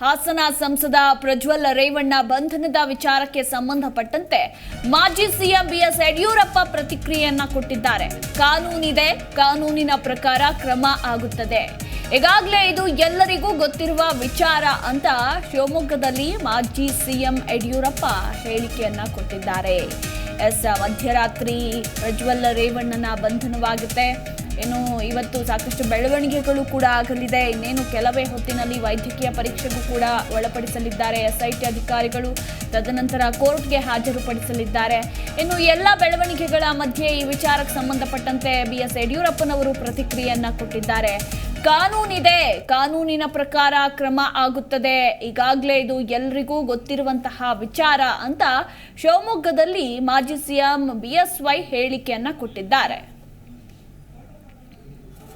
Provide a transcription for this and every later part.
ಹಾಸನ ಸಂಸದ ಪ್ರಜ್ವಲ್ ರೇವಣ್ಣ ಬಂಧನದ ವಿಚಾರಕ್ಕೆ ಸಂಬಂಧಪಟ್ಟಂತೆ ಮಾಜಿ ಸಿಎಂ ಬಿಎಸ್ ಯಡಿಯೂರಪ್ಪ ಪ್ರತಿಕ್ರಿಯೆಯನ್ನ ಕೊಟ್ಟಿದ್ದಾರೆ. ಕಾನೂನಿದೆ, ಕಾನೂನಿನ ಪ್ರಕಾರ ಕ್ರಮ ಆಗುತ್ತದೆ. ಈಗಾಗಲೇ ಇದು ಎಲ್ಲರಿಗೂ ಗೊತ್ತಿರುವ ವಿಚಾರ ಅಂತ ಶಿವಮೊಗ್ಗದಲ್ಲಿ ಮಾಜಿ ಸಿಎಂ ಯಡಿಯೂರಪ್ಪ ಹೇಳಿಕೆಯನ್ನ ಕೊಟ್ಟಿದ್ದಾರೆ. ಎಸ್, ಮಧ್ಯರಾತ್ರಿ ಪ್ರಜ್ವಲ್ ರೇವಣ್ಣನ ಬಂಧನವಾಗುತ್ತೆ. ಏನು ಇವತ್ತು ಸಾಕಷ್ಟು ಬೆಳವಣಿಗೆಗಳು ಕೂಡ ಆಗಲಿದೆ. ಇನ್ನೇನು ಕೆಲವೇ ಹೊತ್ತಿನಲ್ಲಿ ವೈದ್ಯಕೀಯ ಪರೀಕ್ಷೆಗೂ ಕೂಡ ಒಳಪಡಿಸಲಿದ್ದಾರೆ. ಎಸ್ಐಟಿ ಅಧಿಕಾರಿಗಳು ತದನಂತರ ಕೋರ್ಟ್ಗೆ ಹಾಜರುಪಡಿಸಲಿದ್ದಾರೆ. ಇನ್ನು ಎಲ್ಲ ಬೆಳವಣಿಗೆಗಳ ಮಧ್ಯೆ ಈ ವಿಚಾರಕ್ಕೆ ಸಂಬಂಧಪಟ್ಟಂತೆ ಬಿ ಎಸ್ ಯಡಿಯೂರಪ್ಪನವರು ಪ್ರತಿಕ್ರಿಯೆಯನ್ನ ಕೊಟ್ಟಿದ್ದಾರೆ. ಕಾನೂನಿದೆ. ಕಾನೂನಿನ ಪ್ರಕಾರ ಕ್ರಮ ಆಗುತ್ತದೆ. ಈಗಾಗಲೇ ಇದು ಎಲ್ರಿಗೂ ಗೊತ್ತಿರುವಂತಹ ವಿಚಾರ ಅಂತ ಶಿವಮೊಗ್ಗದಲ್ಲಿ ಮಾಜಿ ಸಿಎಂ ಬಿ ಎಸ್ ವೈ ಹೇಳಿಕೆಯನ್ನ ಕೊಟ್ಟಿದ್ದಾರೆ.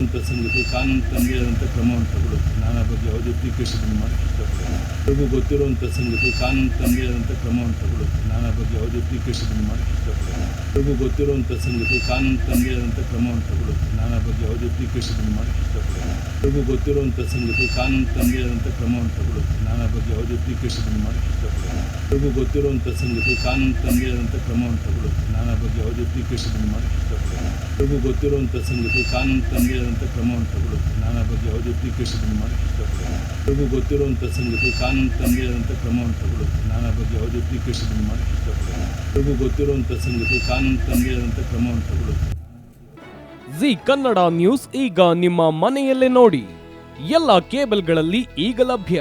ಸಂಗತಿ ಕಾನೂನು ಆದಂಥ ಕ್ರಮವನ್ನು ತಗೊಳ್ಳುತ್ತೆ ನಾನು ಆ ಬಗ್ಗೆ ಯಾವುದೇ ಟೀಕೆಗಳನ್ನು ಮಾಡಕ್ಕೆ ಇಷ್ಟಪಡಲ್ಲ. ಎಲ್ಲರಿಗೂ ಗೊತ್ತಿರುವಂಥ ಸಂಗತಿ ಕಾನೂನು ತಂದೆಯಾದಂಥ ಕ್ರಮವನ್ನು ತಗೊಳ್ಳುತ್ತೆ ನಾನು ಆ ಬಗ್ಗೆ ಯಾವುದೇ ಟೀಕೆಗಳನ್ನು ಮಾಡಕ್ಕೆ ಇಷ್ಟಪಡಲ್ಲ. ಎಲ್ಲರಿಗೂ ಗೊತ್ತಿರುವಂಥ ಸಂಗತಿ ಕಾನೂನು ತಂದೆಯಾದಂಥ ಕ್ರಮವನ್ನು ತಗೊಳ್ಳುತ್ತೆ ನಾನು ಆ ಬಗ್ಗೆ ಯಾವುದೇ ಟೀಕೆಗಳನ್ನು ಮಾಡಕ್ಕೆ ಇಷ್ಟಪಡಲ್ಲ. ಎಲ್ಲರಿಗೂ ಗೊತ್ತಿರುವಂಥ ಸಂಗತಿ ಕಾನೂನು ತಂದೆಯಾದಂಥ ಕ್ರಮವನ್ನು ತಗೊಳ್ಳುತ್ತೆ ನಾನು ಆ ಬಗ್ಗೆ ಯಾವುದೇ ಮಾಡಿ ಎಲ್ರಿಗೂ ಗೊತ್ತಿರುವಂಥ ಸಂಗತಿ, ಕಾನೂನು ತಂದೆಯಾದಂಥ ಕ್ರಮವನ್ನು ತಗೊಳ್ಳುತ್ತೆ ನಾನು ಬಗ್ಗೆ ಯಾವುದೇ ಟೀಕೆಗಳನ್ನು ಮಾಡಿ ಇಷ್ಟಪಡೋದು ಎಲ್ರಿಗೂ ಗೊತ್ತಿರುವಂಥ ಸಂಗತಿ, ಕಾನೂನು ತಂದೆಯಾದಂಥ ಕ್ರಮವನ್ನು ತಗೊಳ್ಳುತ್ತೆ ನಾನು ಬಗ್ಗೆ ಯಾವುದೇ ಟೀಕೆಗಳನ್ನು ಮಾಡಿ ಇಷ್ಟಪಡೋದು ಎಲ್ರಿಗೂ ಗೊತ್ತಿರುವಂಥ ಸಂಗತಿ, ಕಾನೂನು ತಂದೆಯಾದಂಥ ಕ್ರಮವನ್ನು ತಗೊಳ್ಳುತ್ತೆ ನಾನು ಬಗ್ಗೆ ಯಾವುದೇ ಟೀಕೆಗಳನ್ನು ಮಾಡಿ ಇಷ್ಟಪಡೋದು ಎಲ್ರಿಗೂ ಗೊತ್ತಿರುವಂಥ ಸಂಗತಿ, ಕಾನೂನು ತಂದೆಯಾದಂಥ ಕ್ರಮವನ್ನು ತಗೊಳ್ಳುತ್ತೆ ಜಿ ಕನ್ನಡ ನ್ಯೂಸ್ ಈಗ ನಿಮ್ಮ ಮನೆಯಲ್ಲೇ ನೋಡಿ. ಎಲ್ಲ ಕೇಬಲ್ಗಳಲ್ಲಿ ಈಗ ಲಭ್ಯ.